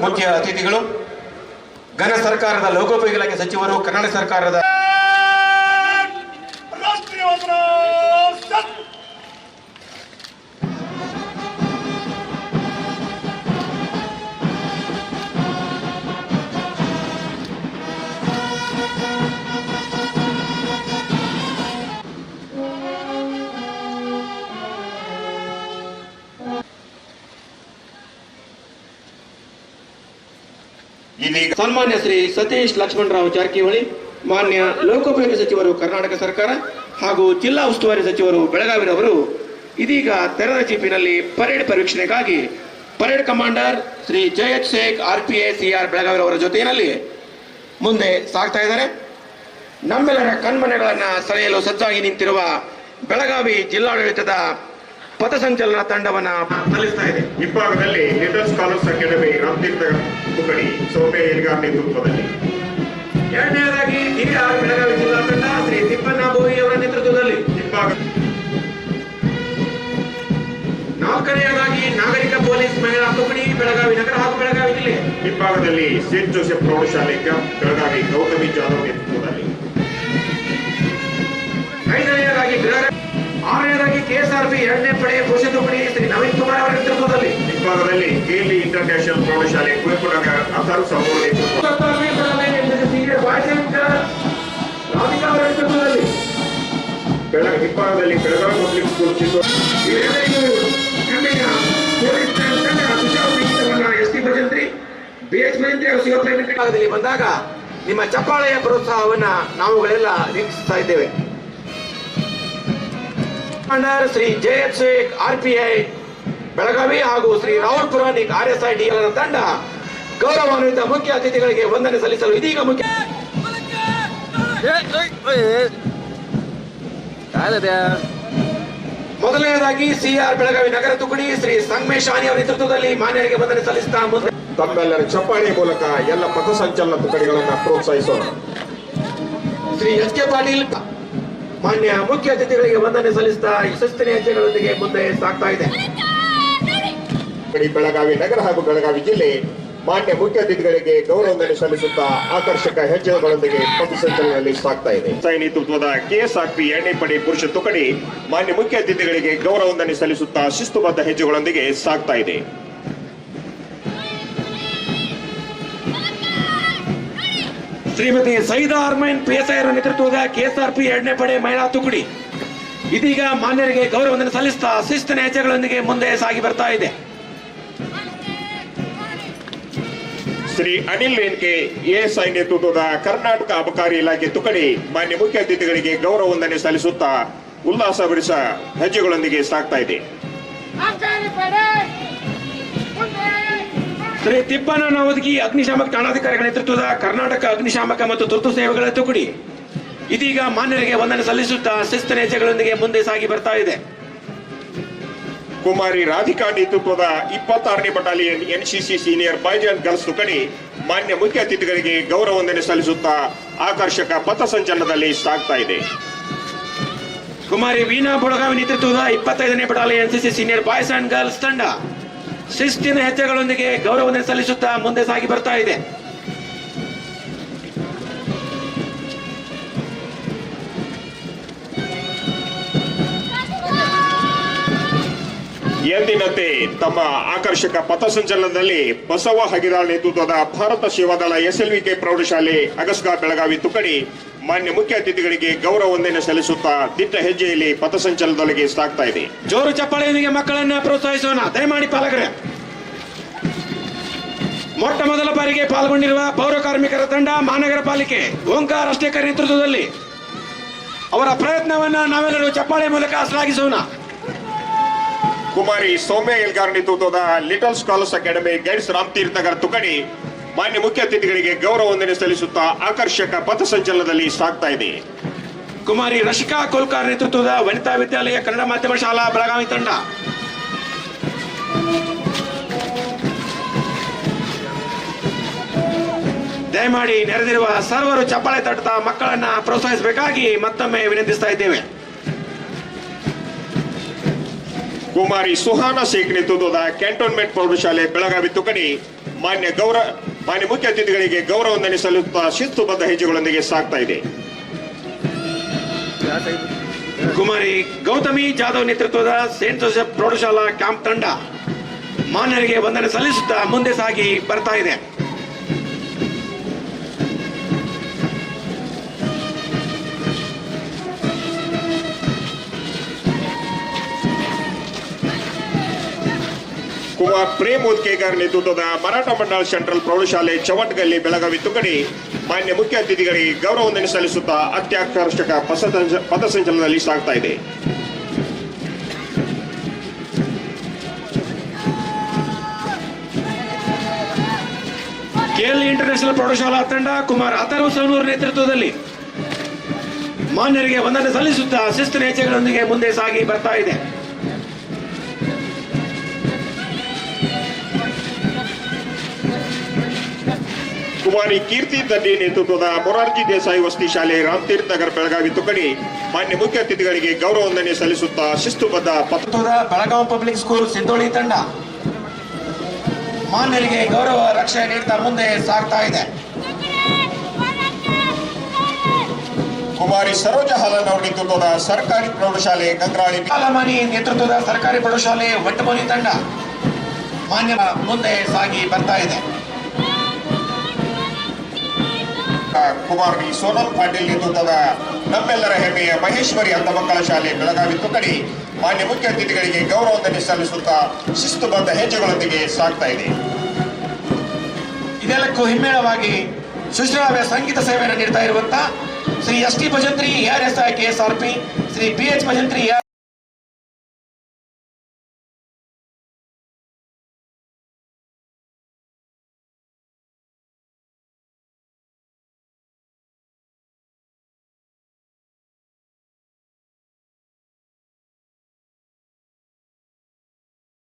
ಮುಖ್ಯ ಅತಿಥಿಗಳು ಘನ ಸರ್ಕಾರದ ಲೋಕೋಪಯೋಗಿ ಇಲಾಖೆ ಸಚಿವರು ಕನ್ನಡ ಸರ್ಕಾರದ ಇದೀಗ ಸನ್ಮಾನ್ಯ ಶ್ರೀ ಸತೀಶ್ ಲಕ್ಷ್ಮಣರಾವ್ ಜಾರಕಿಹೊಳಿ ಮಾನ್ಯ ಲೋಕೋಪಯೋಗಿ ಸಚಿವರು ಕರ್ನಾಟಕ ಸರ್ಕಾರ ಹಾಗೂ ಜಿಲ್ಲಾ ಉಸ್ತುವಾರಿ ಸಚಿವರು ಬೆಳಗಾವಿರವರು ಇದೀಗ ತೆರೆದ ಜೀಪಿನಲ್ಲಿ parade ಪರೀಕ್ಷಣೆಗಾಗಿ parade commander Shri J H Sheikh R P A C R ಬೆಳಗಾವಿರವರ ಜೊತೆಯಲ್ಲಿ ಮುಂದೆ ಸಾಗ್ತಾ ಇದ್ದಾರೆ. ನಮ್ಮೆಲ್ಲರ ಕಣ್ಮನೆಗಳನ್ನ ಸೆಳೆಯಲು ಸಜ್ಜಾಗಿ ನಿಂತಿರುವ ಬೆಳಗಾವಿ ಜಿಲ್ಲಾಡಳಿತದ ಪಥಸಂಚಲನ ತಂಡವನ್ನ ಸಲ್ಲಿಸ್ತಾ ಇದೆ. ಹಿಂಭಾಗದಲ್ಲಿ ಲಿಟಲ್ ಸ್ಕಾಲರ್ಸ್ ಅಕಾಡೆಮಿ ರಾಮತೀರ್ಥ ತುಕಡಿ ಸೌಮ್ಯ ಎಲ್ಗಾರ್ ನೇತೃತ್ವದಲ್ಲಿ ಎರಡನೇದಾಗಿ ಹಿರಿಯ ಬೆಳಗಾವಿ ಜಿಲ್ಲಾ ತಂಡ ಶ್ರೀ ತಿಪ್ಪಣ್ಣ ಬೋರಿ ಅವರ ನೇತೃತ್ವದಲ್ಲಿ. ತಿಪ್ಪಾಗ ನಾಲ್ಕನೆಯದಾಗಿ ನಾಗರಿಕ ಪೊಲೀಸ್ ಮಹಿಳಾ ತುಕಡಿ ಬೆಳಗಾವಿ ನಗರ ಹಾಗೂ ಬೆಳಗಾವಿ ಜಿಲ್ಲೆ. ಹಿಂಭಾಗದಲ್ಲಿ ಸೇಂಟ್ ಜೋಸೆಫ್ ಪ್ರೌಢಶಾಲೆ ಬೆಳಗಾವಿ ಗೌತಮಿ ಜಾಧವ್ ನೇತೃತ್ವದಲ್ಲಿ. ಐದನೆಯದಾಗಿ ಆರನೇದಾಗಿ ಆರನೆಯದಾಗಿ ಕೆಎಸ್ಆರ್ಪಿ ಎರಡನೇ ಪಡೆ ಘೋಷಿತ ತುಕಡಿ ಶ್ರೀ ನವೀನ್ ಕುಮಾರ್ ಅವರ ನೇತೃತ್ವದಲ್ಲಿ. ಹಿಂಭಾಗದಲ್ಲಿ ಇಂಟರ್ನ್ಯಾಷನಲ್ ಪ್ರೌಢಶಾಲೆ ಕುವೆಂಪು ನಗರ ಅಥರ್ ಸಮೂಹ ನೇತೃತ್ವ senior boys and girls Radhika ಅವರ ನೇತೃತ್ವದಲ್ಲಿ ಬೆಳ ಹಿಂಭಾಗದಲ್ಲಿ Belagavi public school Bhajantri B Bhajantri ಬಂದಾಗ ನಿಮ್ಮ ಚಪ್ಪಾಳೆಯ ಪ್ರೋತ್ಸಾಹವನ್ನ ನಾವುಗಳೆಲ್ಲ ನಿರೀಕ್ಷಿಸ್ತಾ ಇದ್ದೇವೆ. Shri J F Sheikh, R P I Belagavi ಹಾಗೂ ಶ್ರೀ ರಾಹುಲ್ ಪುರಾಣಿ ಕಾರ್ಯಸಾಯಿ ಡಿಎಲ್ಆರ್ ತಂಡ ಗೌರವಾನ್ವಿತ ಮುಖ್ಯ ಅತಿಥಿಗಳಿಗೆ ವಂದನೆ ಸಲ್ಲಿಸಲು ಇದೀಗ ಮುಖ್ಯ ಮೊದಲನೆಯದಾಗಿ ಸಿಆರ್ ಬೆಳಗಾವಿ ನಗರ ತುಕಡಿ ಶ್ರೀ ಸಂಗಮೇಶಾನಿ ಅವರ ನೇತೃತ್ವದಲ್ಲಿ ಮಾನ್ಯರಿಗೆ ವಂದನೆ ಸಲ್ಲಿಸುತ್ತಾ ಮುಂದೆ ತಮ್ಮೆಲ್ಲರ ಚಪ್ಪಾಳಿ ಮೂಲಕ ಎಲ್ಲ ಪಥಸಂಚಲನ ತುಕಡಿಗಳನ್ನು ಪ್ರೋತ್ಸಾಹಿಸೋಣ. ಶ್ರೀ ಎಸ್ ಕೆ ಪಾಟೀಲ್ ಮಾನ್ಯ ಮುಖ್ಯ ಅತಿಥಿಗಳಿಗೆ ವಂದನೆ ಸಲ್ಲಿಸುತ್ತಾ ಯಶಸ್ತಿನ ಹೆಜ್ಜೆಗಳೊಂದಿಗೆ ಮುಂದೆ ಸಾಗ್ತಾ ಇದೆ. ಬೆಳಗಾವಿ ನಗರ ಹಾಗೂ ಬೆಳಗಾವಿ ಜಿಲ್ಲೆ ಮಾನ್ಯ ಮುಖ್ಯ ಅತಿಥಿಗಳಿಗೆ ಗೌರವವನ್ನು ಸಲ್ಲಿಸುತ್ತಾ ಆಕರ್ಷಕ ಹೆಜ್ಜೆಗಳೊಂದಿಗೆ ಪಥಸಂಚಲನದಲ್ಲಿ ಸಾಗ್ತಾ ಇದೆ. ಸೈ ನೇತೃತ್ವದ ಕೆಎಸ್ಆರ್ಪಿ ಎಣ್ಣೆ ಪಡೆ ಪುರುಷ ತುಕಡಿ ಮಾನ್ಯ ಮುಖ್ಯ ಅತಿಥಿಗಳಿಗೆ ಗೌರವವನ್ನು ಸಲ್ಲಿಸುತ್ತಾ ಶಿಸ್ತುಬದ್ಧ ಹೆಜ್ಜೆಗಳೊಂದಿಗೆ ಸಾಗ್ತಾ ಇದೆ. ಶ್ರೀಮತಿ ಸೈದಾ ಅರ್ಮೈನ್ ಪಿಎಸ್ಐರ ನೇತೃತ್ವದ ಕೆಎಸ್ಆರ್ಪಿ ಎರಡನೇ ಪಡೆ ಮಹಿಳಾ ತುಕಡಿ ಇದೀಗ ಮಾನ್ಯರಿಗೆ ಗೌರವವನ್ನು ಸಲ್ಲಿಸುತ್ತಾ ಶಿಸ್ತಿನ ಹೆಜ್ಜೆಗಳೊಂದಿಗೆ ಮುಂದೆ ಸಾಗಿ ಬರ್ತಾ ಇದೆ. ಶ್ರೀ ಅನಿಲ್ ರೇನ್ಕೆ ಎಎಸ್ಐ ನೇತೃತ್ವದ ಕರ್ನಾಟಕ ಅಬಕಾರಿ ಇಲಾಖೆ ತುಕಡಿ ಮಾನ್ಯ ಮುಖ್ಯ ಅತಿಥಿಗಳಿಗೆ ಗೌರವ ವಂದನೆ ಸಲ್ಲಿಸುತ್ತಾ ಉಲ್ಲಾಸ ಬಿಡಿಸ ಹೆಜ್ಜೆಗಳೊಂದಿಗೆ ಸಾಗ್ತಾ ಇದೆ. ಶ್ರೀ ತಿಪ್ಪನ ಒದಗಿ ಅಗ್ನಿಶಾಮಕ ಠಾಣಾಧಿಕಾರಿಗಳ ನೇತೃತ್ವದ ಕರ್ನಾಟಕ ಅಗ್ನಿಶಾಮಕ ಮತ್ತು ತುರ್ತು ಸೇವೆಗಳ ತುಕಡಿ. ಇದೀಗ ಮಾನ್ಯರಿಗೆ ವಂದನೆ ಸಲ್ಲಿಸುತ್ತಾ ಶಿಸ್ತಿನ ಹೆಜ್ಜೆಗಳೊಂದಿಗೆ ಮುಂದೆ ಸಾಗಿ ಬರ್ತಾ ಇದೆ. ಕುಮಾರಿ ರಾಧಿಕಾ ನೇತೃತ್ವದ ಇಪ್ಪತ್ತಾರನೇ battalion NCC senior boys and girls ತುಕಡಿ ಮಾನ್ಯ ಮುಖ್ಯ ಅತಿಥಿಗಳಿಗೆ ಗೌರವ ವಂದನೆ ಸಲ್ಲಿಸುತ್ತಾ ಆಕರ್ಷಕ ಪಥಸಂಚಲನದಲ್ಲಿ ಸಾಗ್ತಾ ಇದೆ. ಕುಮಾರಿ ವೀಣಾ ಬುಡಗಾವಿ ನೇತೃತ್ವದ ಇಪ್ಪತ್ತೈದನೇ battalion NCC senior boys and girls ತಂಡ. ಶಿಸ್ತಿನ ಹೆಜ್ಜೆಗಳೊಂದಿಗೆ ಗೌರವವನ್ನು ಸಲ್ಲಿಸುತ್ತಾ ಮುಂದೆ ಸಾಗಿ ಬರ್ತಾ ಇದೆ. ಎಂದಿನಂತೆ ತಮ್ಮ ಆಕರ್ಷಕ ಪಥಸಂಚಲನದಲ್ಲಿ ಬಸವ ಹಗಿದಾಳ್ ನೇತೃತ್ವದ ಭಾರತ ಸೇವಾದಳ ಎಸ್ಎಲ್ವಿಕೆ ಪ್ರೌಢಶಾಲೆ, ಅಗಸ್ಗಾ ಬೆಳಗಾವಿ ತುಕಡಿ ಮಾನ್ಯ ಮುಖ್ಯ ಅತಿಥಿಗಳಿಗೆ ಗೌರವ ವಂದನೆ ಸಲ್ಲಿಸುತ್ತಾ ದಿಟ್ಟ ಹೆಜ್ಜೆಯಲ್ಲಿ ಪಥಸಂಚಲನದೊಳಗೆ ಸಾಗ್ತಾ ಇದೆ. ಜೋರು ಚಪ್ಪಾಳೆಯೊಂದಿಗೆ ಮಕ್ಕಳನ್ನ ಪ್ರೋತ್ಸಾಹಿಸೋಣ. ದಯಮಾಡಿ ಪಾಲಕರೇ. ಮೊಟ್ಟ ಮೊದಲ ಬಾರಿಗೆ ಪಾಲ್ಗೊಂಡಿರುವ ಪೌರ ಕಾರ್ಮಿಕರ ತಂಡ ಮಹಾನಗರ ಪಾಲಿಕೆ, ಓಂಕಾರ ಅಷ್ಟೇಕರ್ ನೇತೃತ್ವದಲ್ಲಿ ಅವರ ಪ್ರಯತ್ನವನ್ನ ನಾವೆಲ್ಲರೂ ಚಪ್ಪಾಳೆ ಮೂಲಕ ಶ್ಲಾಘಿಸೋಣ. ಕುಮಾರಿ ಸೌಮ್ಯ ಎಲ್ಗಾರ್ ನೇತೃತ್ವದ little scholars academy guides Ramatirtha Nagar ತುಕಡಿ ಮಾನ್ಯ ಮುಖ್ಯ ಅತಿಥಿಗಳಿಗೆ ಗೌರವ ವಂದನೆ ಸಲ್ಲಿಸುತ್ತಾ ಆಕರ್ಷಕ ಪಥಸಂಚಲನದಲ್ಲಿ ಸಾಗ್ತಾ ಇದೆ. ಕುಮಾರಿ ರಶಿಕಾ ಕೋಲ್ಕಾರ್ ನೇತೃತ್ವದ ವನಿತಾ ವಿದ್ಯಾಲಯ ಕನ್ನಡ ಮಾಧ್ಯಮ ಶಾಲಾ ಬೆಳಗಾವಿ ತಂಡ. ದಯಮಾಡಿ ನೆರೆದಿರುವ ಸರ್ವರು ಚಪ್ಪಾಳೆ ತಟ್ಟುತ್ತಾ ಮಕ್ಕಳನ್ನ ಪ್ರೋತ್ಸಾಹಿಸಬೇಕಾಗಿ ಮತ್ತೊಮ್ಮೆ ವಿನಂತಿಸ್ತಾ ಇದ್ದೇವೆ. ಕುಮಾರಿ ಸುಹಾನ ಶೇಖ್ ನೇತೃತ್ವದ ಕ್ಯಾಂಟೋನ್ಮೆಂಟ್ ಪ್ರೌಢಶಾಲೆ ಬೆಳಗಾವಿ ತುಕಡಿ. ಮಾನ್ಯ ಗೌರವ ಮಾನ್ಯ ಮುಖ್ಯ ಅತಿಥಿಗಳಿಗೆ ಗೌರವ ಸಲ್ಲಿಸುತ್ತಾ ಶಿಸ್ತುಬದ್ಧ ಹೆಜ್ಜೆಗಳೊಂದಿಗೆ ಸಾಗ್ತಾ ಇದೆ. ಕುಮಾರಿ ಗೌತಮಿ ಜಾಧವ್ ನೇತೃತ್ವದ ಸೇಂಟ್ ಜೋಸೆಫ್ ಪ್ರೌಢಶಾಲಾ ಕ್ಯಾಂಪ್ ತಂಡ ಮಾನ್ಯರಿಗೆ ವಂದನೆ ಸಲ್ಲಿಸುತ್ತಾ ಮುಂದೆ ಸಾಗಿ ಬರ್ತಾ ಇದೆ. ಕುಮಾರ್ ಪ್ರೇಮ್ ಉದ್ಕೇಕರ್ ನೇತೃತ್ವದ ಮರಾಠ ಮಂಡಳ ಸೆಂಟ್ರಲ್ ಪ್ರೌಢಶಾಲೆ ಚವಟ್ಗಲ್ಲಿ ಬೆಳಗಾವಿ ತುಕಡಿ ಮಾನ್ಯ ಮುಖ್ಯ ಅತಿಥಿಗಳಿಗೆ ಗೌರವ ವಂದನೆ ಸಲ್ಲಿಸುತ್ತಾ ಅತ್ಯಾಕರ್ಷಕ ಪಥಸಂಚ- ಪಥಸಂಚಲನದಲ್ಲಿ ಸಾಗ್ತಾ ಇದೆ. ಕೆಎಲ್ ಇಂಟರ್ನ್ಯಾಷನಲ್ ಪ್ರೌಢಶಾಲಾ ತಂಡ ಕುಮಾರ್ ಅಥರ್ವ ಸವನೂರ್ ನೇತೃತ್ವದಲ್ಲಿ ಮಾನ್ಯರಿಗೆ ವಂದನೆ ಸಲ್ಲಿಸುತ್ತಾ ಶಿಸ್ತಿನ ಹೆಜ್ಜೆಗಳೊಂದಿಗೆ ಮುಂದೆ ಸಾಗಿ ಬರ್ತಾ ಇದೆ. ಕುಮಾರಿ ಕೀರ್ತಿ ದಡ್ಡಿ ನೇತೃತ್ವದ ಮೊರಾರ್ಜಿ ದೇಸಾಯಿ ವಸತಿ ಶಾಲೆ ರಾಮತೀರ್ಥ ನಗರ ಬೆಳಗಾವಿ ತುಕಡಿ ಮಾನ್ಯ ಮುಖ್ಯ ಅತಿಥಿಗಳಿಗೆ ಗೌರವ ವಂದನೆ ಸಲ್ಲಿಸುತ್ತಾ ಶಿಸ್ತುಬದ್ಧ ಪಥ ನೇತೃತ್ವದ ಬೆಳಗಾವಿ ಪಬ್ಲಿಕ್ ಸ್ಕೂಲ್ ಸಿಂಧೋಳಿ ತಂಡ ಮಾನ್ಯರಿಗೆ ಗೌರವ ರಕ್ಷಣೆ ನೀಡ್ತಾ ಮುಂದೆ ಸಾಗ್ತಾ ಇದೆ. ಕುಮಾರಿ ಸರೋಜ ಹಾಲನ್ ಅವರ ನೇತೃತ್ವದ ಸರ್ಕಾರಿ ಪ್ರೌಢಶಾಲೆ ಗಂಗ್ರಾಳಿ ಹಾಲಮಾನಿ ನೇತೃತ್ವದ ಸರ್ಕಾರಿ ಪ್ರೌಢಶಾಲೆ ವಟ್ಟಮೋನಿ ತಂಡ ಮಾನ್ಯ ಮುಂದೆ ಸಾಗಿ ಬರ್ತಾ ಇದೆ. ಕುಮಾರಿ ಸೋನಲ್ ಪಾಟೀಲ್ ನೇತೃತ್ವದ ನಮ್ಮೆಲ್ಲರ ಹೆಮ್ಮೆಯ ಮಹೇಶ್ವರಿ ಅಂಧ ಮಕ್ಕಳ ಶಾಲೆ ಬೆಳಗಾವಿ ತುಕಡಿ ಮಾನ್ಯ ಮುಖ್ಯ ಅತಿಥಿಗಳಿಗೆ ಗೌರವದಲ್ಲಿ ಸಲ್ಲಿಸುತ್ತಾ ಶಿಸ್ತುಬದ್ಧ ಹೆಜ್ಜೆಗಳೊಂದಿಗೆ ಸಾಗ್ತಾ ಇದೆ. ಇದೆಲ್ಲಕ್ಕೂ ಹಿಮ್ಮೇಳವಾಗಿ ಸುಶ್ರಾವ್ಯ ಸಂಗೀತ ಸೇವೆಯನ್ನು ನೀಡ್ತಾ ಇರುವಂತ Shri S T Bhajantri S I R P, Shri P H Bhajantri